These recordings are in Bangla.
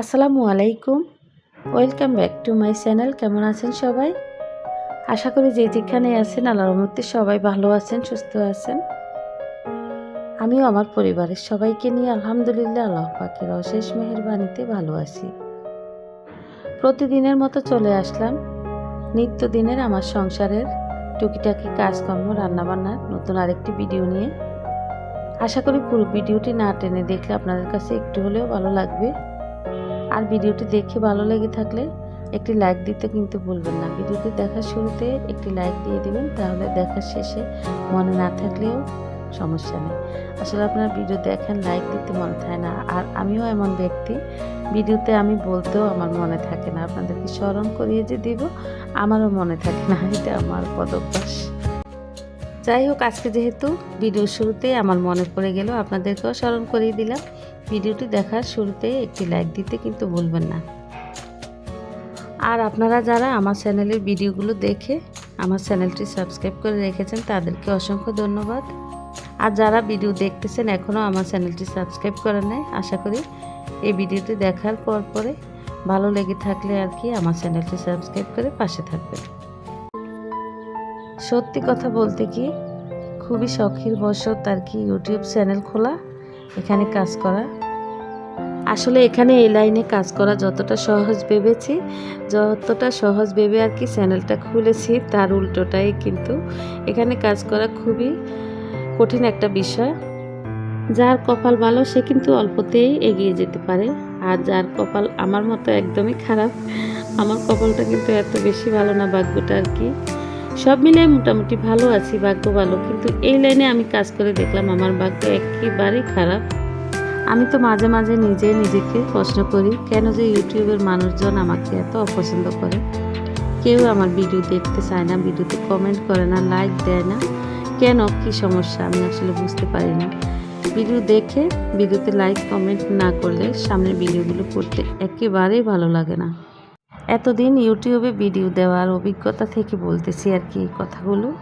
আসসালামু আলাইকুম। Welcome back to my channel কেমন আছেন সবাই? আশা করি যে যেখানে আছেন, আল্লাহর মধ্যে সবাই ভালো আছেন, সুস্থ আছেন। আমিও আমার পরিবারের সবাইকে নিয়ে আলহামদুলিল্লাহ আল্লাহ পাকের অশেষ মেহেরবানিতে ভালো আছি। প্রতিদিনের মতো চলে আসলাম। নিত্যদিনের আমার সংসারের টুকিটাকি কাজকর্ম, রান্নাবান্নার নতুন আরেকটি ভিডিও নিয়ে। আশা করি পুরো ভিডিওটি না টেনে দেখলে আপনাদের কাছে একটু হলেও ভালো লাগবে। আর ভিডিওটি দেখে ভালো লেগে থাকলে একটি লাইক দিতে কিন্তু ভুলবেন না। ভিডিওটি দেখার শুরুতে একটি লাইক দিয়ে দিবেন, তাহলে দেখার শেষে মনে না থাকলেও সমস্যা নেই। আসলে আপনার ভিডিও দেখেন, লাইক দিতে মনে থাকে না। আর আমিও এমন ব্যক্তি, ভিডিওতে আমি বলতেও আমার মনে থাকে না। আপনাদেরকে স্মরণ করিয়ে যে দিব, আমারও মনে থাকে না, এটা আমার পদভ্যাস। যাই হোক আজকে যেহেতু ভিডিও শুরুতে আমার মনে পড়ে গেল, আপনাদেরকেও স্মরণ করিয়ে দিলাম। ভিডিওটি দেখার শুরুতে একটি লাইক দিতে কিন্তু ভুলবেন না। আর আপনারা যারা আমার চ্যানেলের ভিডিওগুলো দেখে আমার চ্যানেলটি সাবস্ক্রাইব করে রেখেছেন, তাদেরকে অসংখ্য ধন্যবাদ। আর যারা ভিডিও দেখতেছেন এখনও আমার চ্যানেলটি সাবস্ক্রাইব করে নেয় আশা করি এই ভিডিওটি দেখার পর পরে ভালো লেগে থাকলে আর কি আমার চ্যানেলটি সাবস্ক্রাইব করে পাশে থাকবেন। সত্যি কথা বলতে কি, খুবই শখের বশত আর কি ইউটিউব চ্যানেল খোলা, এখানে কাজ করা। আসলে এখানে এই লাইনে কাজ করা যতটা সহজ ভেবেছি, যতটা সহজ ভেবে আর কি চ্যানেলটা খুলেছি, তার উল্টোটাই কিন্তু এখানে কাজ করা খুবই কঠিন একটা বিষয়। যার কপাল ভালো, সে কিন্তু অল্পতেই এগিয়ে যেতে পারে। আর যার কপাল আমার মতো একদমই খারাপ, আমার কপালটা কিন্তু এত বেশি ভালো না ভাগ্যটা আর কি। সব মিলিয়ে মোটামুটি ভালো আছি, ভাগ্য ভালো। কিন্তু এই লাইনে আমি কাজ করে দেখলাম আমার ভাগ্য একেবারেই খারাপ। আমি তো মাঝে মাঝে নিজে নিজেকে প্রশ্ন করি, কেন যে ইউটিউবের মানুষজন আমাকে এত অপছন্দ করে? কেউ আমার ভিডিও দেখতে চায় না, ভিডিওতে কমেন্ট করে না লাইক দেয় না। কেন? কি সমস্যা? আমি আসলে বুঝতে পারি না। ভিডিও দেখে, ভিডিওতে লাইক কমেন্ট না করলে সামনের ভিডিওগুলো করতে একেবারেই ভালো লাগে না। এতদিন ইউটিউবে ভিডিও দেওয়ার অভিজ্ঞতা থেকে বলতেছি আর কি এই কথাগুলো।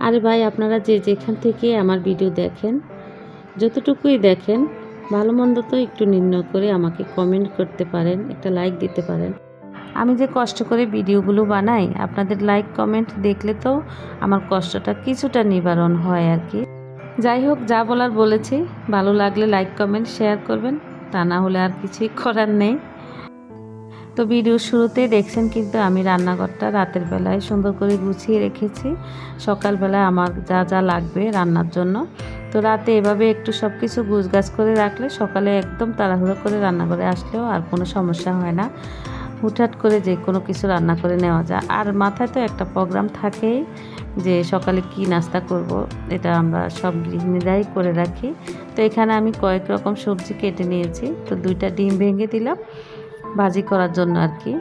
আরে ভাই, আপনারা যে যেখান থেকে আমার ভিডিও দেখেন, যতটুকুই দেখেন, ভালো মন্দ তো একটু নির্ণয় করে আমাকে কমেন্ট করতে পারেন, একটা লাইক দিতে পারেন। আমি যে কষ্ট করে ভিডিওগুলো বানাই, আপনাদের লাইক কমেন্ট দেখলে তো আমার কষ্টটা কিছুটা নিবারণ হয় আর কি। যাই হোক, যা বলার বলেছি, ভালো লাগলে লাইক কমেন্ট শেয়ার করবেন, তা না হলে আর কিছুই করার নেই। তো ভিডিও শুরুতে দেখছেন কিন্তু আমি রান্নাঘরটা রাতের বেলায় সুন্দর করে গুছিয়ে রেখেছি। সকালবেলায় আমার যা যা লাগবে রান্নার জন্য। তো রাতে এভাবে একটু সব কিছু গুছগাছ করে রাখলে সকালে একদম তাড়াহুড়ো করে রান্না করে আসলেও আর কোনো সমস্যা হয় না। হুটহাট করে যে কোনো কিছু রান্না করে নেওয়া যায়। আর মাথায় তো একটা প্রোগ্রাম থাকেই যে সকালে কি নাস্তা করব, এটা আমরা সব গৃহিণীরাই করে রাখি। তো এখানে আমি কয়েক রকম সবজি কেটে নিয়েছি। তো দুইটা ডিম ভেঙে দিলাম। ভাজি করার জন্য আর কি।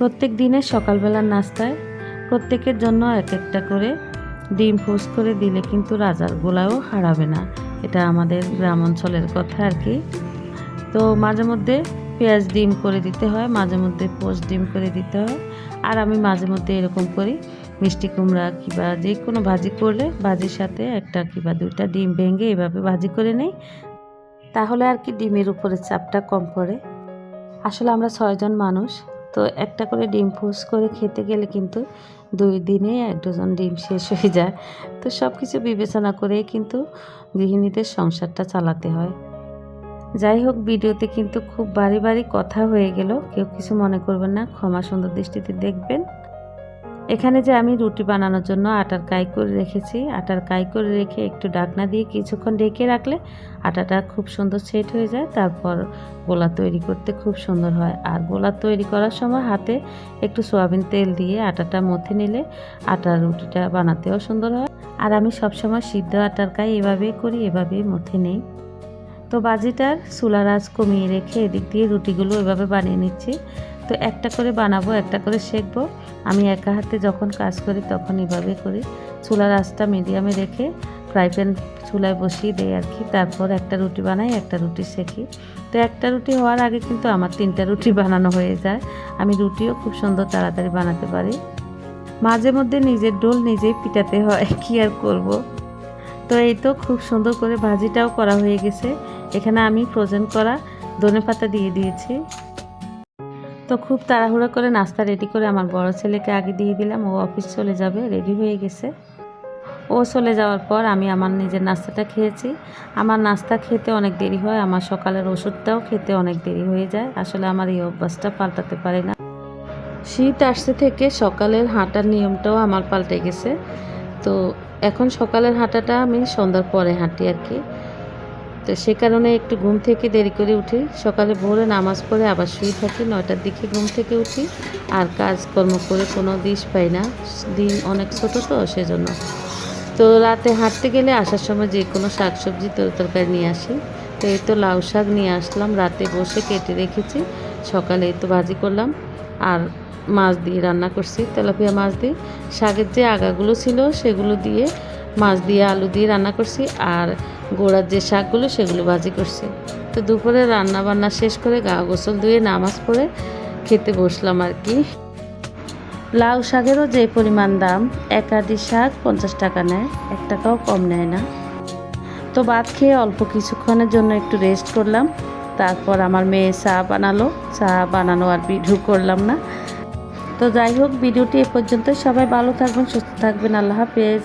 প্রত্যেক দিনের সকালবেলার নাস্তায় প্রত্যেকের জন্য এক একটা করে ডিম ফুস করে দিলে কিন্তু রাজার গোলাও হারাবে না। এটা আমাদের গ্রাম অঞ্চলের কথা আর কি। তো মাঝে মধ্যে পেঁয়াজ ডিম করে দিতে হয়, মাঝে মধ্যে পোস্ট ডিম করে দিতে হয়। আর আমি মাঝে মধ্যে এরকম করি, মিষ্টি কুমড়া কিংবা যে কোনো ভাজি করলে ভাজির সাথে একটা কিংবা দুইটা ডিম ভেঙে এভাবে ভাজি করে নেই। তাহলে আর কি ডিমের উপরে চাপটা কম পড়ে। আসলে আমরা ছয়জন মানুষ তো একটা করে ডিম ফুস করে খেতে গেলে কিন্তু দুই দিনে এক ডজন ডিম শেষ হয়ে যায়। তো সব কিছু বিবেচনা করেই কিন্তু গৃহিণীদের সংসারটা চালাতে হয়। যাই হোক, ভিডিওতে কিন্তু খুব বাড়ি বাড়ি কথা হয়ে গেল। কেউ কিছু মনে করবেন না। ক্ষমা সুন্দর দৃষ্টিতে দেখবেন। এখানে যে আমি রুটি বানানোর জন্য আটার কাই করে রেখেছি, আটার কাই করে রেখে একটু ডাকনা দিয়ে কিছুক্ষণ ডেকে রাখলে আটাটা খুব সুন্দর সেট হয়ে যায়, তারপর গোলা তৈরি করতে খুব সুন্দর হয়। আর গোলা তৈরি করার সময় হাতে একটু সোয়াবিন তেল দিয়ে আটাটা মথে নিলে আটার রুটিটা বানাতেও সুন্দর হয়। আর আমি সবসময় সিদ্ধ আটার কাই এভাবেই করি, এভাবেই মথে নেই। তো বাজিটার চুলার আঁচ কমিয়ে রেখে এদিক দিয়ে রুটিগুলো এভাবে বানিয়ে নিচ্ছি। তো একটা করে বানাবো, একটা করে শেখবো। আমি একা হাতে যখন কাজ করি তখন এভাবে করি। চুলার আঁচটা মিডিয়ামে রেখে ফ্রাই প্যান চুলায় বসিয়ে দেই আর কি। তারপর একটা রুটি বানাই, একটা রুটি শেখি। তো একটা রুটি হওয়ার আগে কিন্তু আমার তিনটা রুটি বানানো হয়ে যায়। আমি রুটিও খুব সুন্দর তাড়াতাড়ি বানাতে পারি। মাঝে মধ্যে নিজের ডোল নিজেই পিটাতে হয়, কি আর করব। তো এই তো খুব সুন্দর করে ভাজিটাও করা হয়ে গেছে। এখানে আমি ফ্রোজেন করা ধনে পাতা দিয়ে দিয়েছি। তো খুব তাড়াহুড়ো করে নাস্তা রেডি করে আমার বড় ছেলেকে আগে দিয়ে দিলাম। ও অফিস চলে যাবে রেডি হয়ে গেছে। ও চলে যাওয়ার পর আমি আমার নিজের নাস্তাটা খেয়েছি। আমার নাস্তা খেতে অনেক দেরি হয়, আমার সকালের ওষুধটাও খেতে অনেক দেরি হয়ে যায়। আসলে আমার এই অভ্যাসটা পাল্টাতে পারি না। শীত আসতে থেকে সকালের হাঁটার নিয়মটাও আমার পাল্টে গেছে। তো এখন সকালের হাঁটাটা আমি সন্ধ্যার পরে হাঁটি আর কি। তো সে কারণে একটু ঘুম থেকে দেরি করে উঠি। সকালে ভোরে নামাজ পড়ে আবার শুয়ে থাকি। নয়টার দিকে ঘুম থেকে উঠি। আর কাজকর্ম করে কোনো দিশ পাই না। দিন অনেক ছোট তো, সেজন্য। তো রাতে হাঁটতে গেলে আসার সময় যে কোনো শাক সবজি তরকারি নিয়ে আসি। তো এই তো লাউ শাক নিয়ে আসলাম। রাতে বসে কেটে রেখেছি। সকালে এই তো ভাজি করলাম। আর মাছ দিয়ে রান্না করছি, তেলাপিয়া মাছ দিয়ে। শাকের যে আগাগুলো ছিল, সেগুলো দিয়ে মাছ দিয়ে আলু দিয়ে রান্না করছি আর গোড়ার যে শাকগুলো সেগুলো ভাজি করছি। তো দুপুরে রান্না বান্না শেষ করে গা গোসল ধুয়ে নামাজ পড়ে খেতে বসলাম আর কি। লাউ শাকেরও যে পরিমাণ দাম, এক আটি শাক পঞ্চাশ টাকা নেয়, এক টাকাও কম নেয় না। তো ভাত খেয়ে অল্প কিছুক্ষণের জন্য একটু রেস্ট করলাম, তারপর আমার মেয়ে চা বানালো। চা বানানো আর ভিডিও করলাম না। তো যাই হোক, ভিডিওটি এ পর্যন্ত সবাই ভালো থাকবেন, সুস্থ থাকবেন। আল্লাহ হাফেজ।